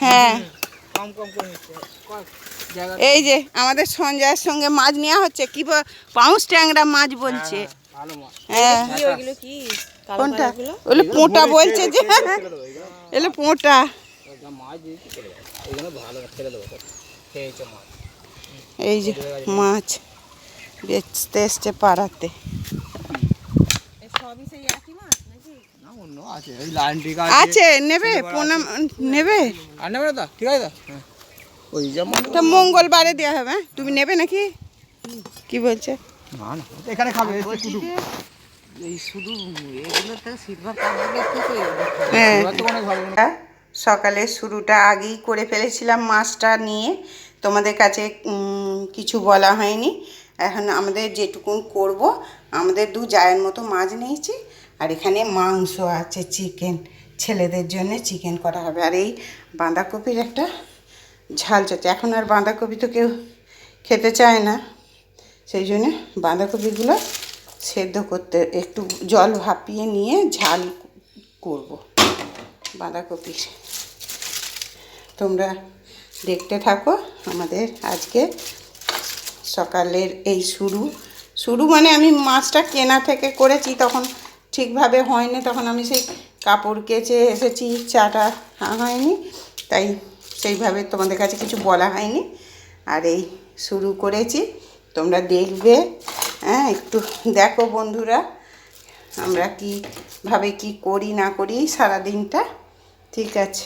হ্যাঁ। কম কম করে নিচ্ছে। ক- জায়গা এই যে আমাদের সঞ্জয়ের সঙ্গে মাছ নেওয়া হচ্ছে। কি পাউস ট্যাংরা মাছ বলছে। হ্যাঁ কোনটা? ওগুলো পোঁটা বলছে যে এগুলো পোঁটা। এই যে মাছ বেচতে এসছে পাড়াতে এই সবই সেই একই মাছ নাকি না অন্য আছে নেবে পোনা নেবে। আর নেবে না ঠিক আছে। হ্যাঁ। ওই যেমন তা মঙ্গলবারে দেওয়া হবে হ্যাঁ? তুমি নেবে নাকি? কি বলছে? না না এখানে খাবে এই শুধু এগুলোতে সিলভার কাপগুলো একটু তো হ্যাঁ হ্যাঁ, সকালে শুরুটা আগেই করে ফেলেছিলাম মাছটা নিয়ে। তোমাদের কাছে কিছু বলা হয়নি। এখন আমাদের যেটুকুন করব আমাদের দু জায়ের মতো মাছ নিয়েছি। আর এখানে মাংস আছে চিকেন ছেলেদের জন্য চিকেন করা হবে। আর এই বাঁধাকপির একটা ঝাল চলছে। এখন আর বাঁধাকপি তো কেউ খেতে চায় না। সেই জন্য বাঁধাকপিগুলো সেদ্ধ করতে, একটু জল ভাপিয়ে নিয়ে ঝাল করব বাঁধাকপির। তোমরা দেখতে থাকো আমাদের আজকে সকালের এই শুরু। শুরু মানে আমি মাছটা কেনা থেকে করেছি, তখন ঠিকভাবে হয়নি, তখন আমি সেই কাপড় কেচে এসেছি, চাটা হয়নি, তাই সেইভাবে তোমাদের কাছে কিছু বলা হয়নি। আর এই শুরু করেছি, তোমরা দেখবে হ্যাঁ একটু দেখো বন্ধুরা, আমরা কীভাবে কি করি না করি সারা দিনটা ঠিক আছে।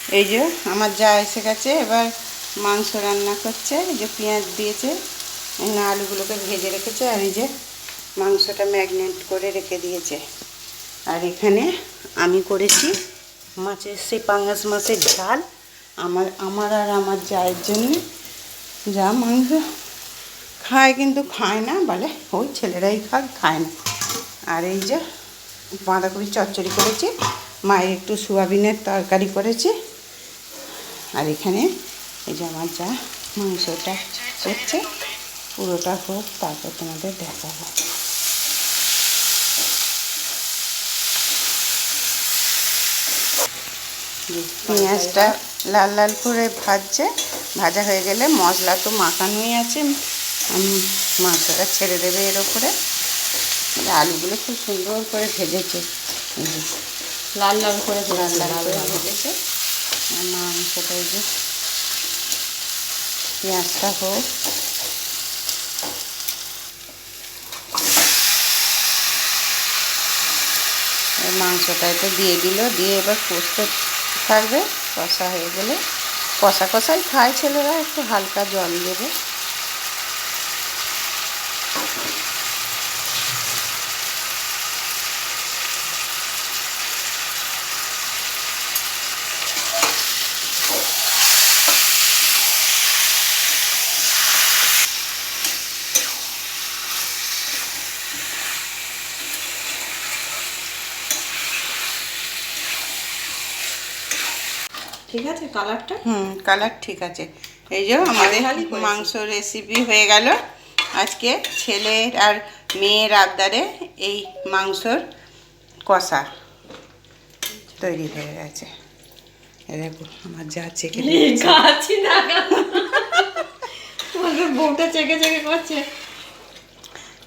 এই যে আমার যা এসে গেছে, এবার মাংস রান্না করছে, এই যে পেঁয়াজ দিয়েছে আলুগুলোকে ভেজে রেখেছে, আর এই যে মাংসটা ম্যাগনেট করে রেখে দিয়েছে। আর এখানে আমি করেছি মাছের, সেই পাঙ্গাস মাছের ঝাল। আমার আমার আর আমার জায়ের জন্য যা মাংস খায় কিন্তু খায় না, বলে ওই ছেলেরাই খায় খায় না। আর এই যে বাঁধাকপি চচ্চড়ি করেছি, মায়ের একটু সোয়াবিনের তরকারি করেছি। আর এখানে এই যে আমার যা মাংসটা হচ্ছে, পুরোটা হোক, তারপর তোমাদের দেখাবো। পেঁয়াজটা লাল লাল করে ভাজছে। ভাজা হয়ে গেলে মশলা তো মাখানোই আছে। মাংসটা ছেড়ে দেবে এর ওপরে। আলুগুলো খুব সুন্দর করে ভেজেছে। লাল লাল করে লাল লাল করে ভেজেছে। আর মাংসটা এই যে পেঁয়াজটা হোক। মাংসটা তো দিয়ে দিল। দিয়ে এবার কষতে থাকবে কষা হয়ে গেলে কষা কষাই খায় ছেলেরা একটু হালকা জল দেবে। ঠিক আছে কালারটা? হুম কালার ঠিক আছে। এই যে আমাদের মাংস রেসিপি হয়ে গেল। আজকে ছেলের আর মেয়ের আবদারে এই মাংসর কষা তৈরি হয়ে গেছে। দেখো আমার যা চেকে। খাচ্ছি না বউটা চেকে চেকে করছে।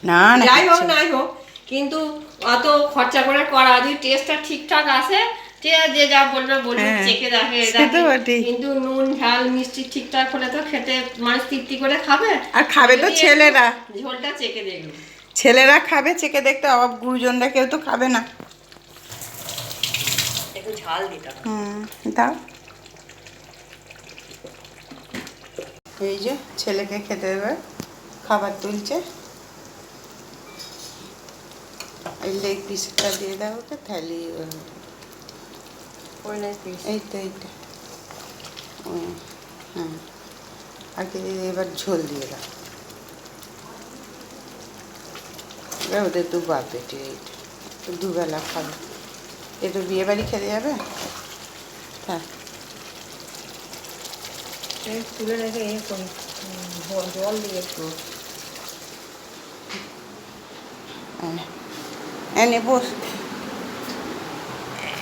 না যাই হোক নাই হোক কিন্তু অত খরচা করে করা যদি টেস্টটা ঠিকঠাক আসে ঠিক আছে, যে যা হ্যাঁ, দেখে। কিন্তু নুন ঝাল মিষ্টি ঠিকঠাক হলে তো খেতে মানুষ তৃপ্তি করে খাবে। আর খাবে তো ছেলেরা। ঝোলটা দেখবে। ছেলেরা খাবে চেকে দেখতে অভাব গুরুজনরা কেউ তো খাবে না। একটু ঝাল দিতে হুম দাও। এই যে ছেলেকে খেতে দেবে খাবার তুলছে। এই লেগ পিসটা দিয়ে দাও ওকে তাহলে ওই নাই পিস এই তো এইটা হুম, হ্যাঁ আগে এবার ঝোল দিয়ে দাও এবার ওদের দু বাপ বেটি এইটা দুবেলা খাবে এ তো বিয়ে বাড়ি খেতে যাবে হ্যাঁ এই তুলে রেখে এ করি উম, জ- জল দিয়ে একটু হ্যাঁ। এনে বস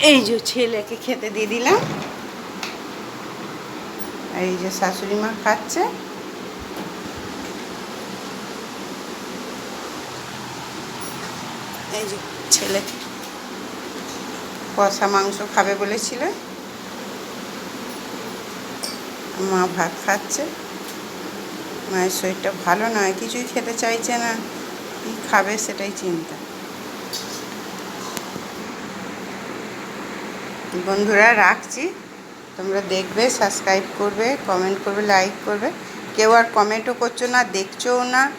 এই যে ছেলেকে খেতে দিয়ে দিলাম। এই যে শাশুড়ি মা খাচ্ছে। এই যে ছেলে কষা মাংস খাবে বলেছিল। মা ভাত খাচ্ছে। মায়ের শরীরটা ভালো নয়, কিছুই খেতে চাইছে না। কী খাবে সেটাই চিন্তা। বন্ধুরা, রাখছি। তোমরা দেখবে সাবস্ক্রাইব করবে কমেন্ট করবে লাইক করবে। কেউ আর কমেন্টও করছ না, দেখছোও না।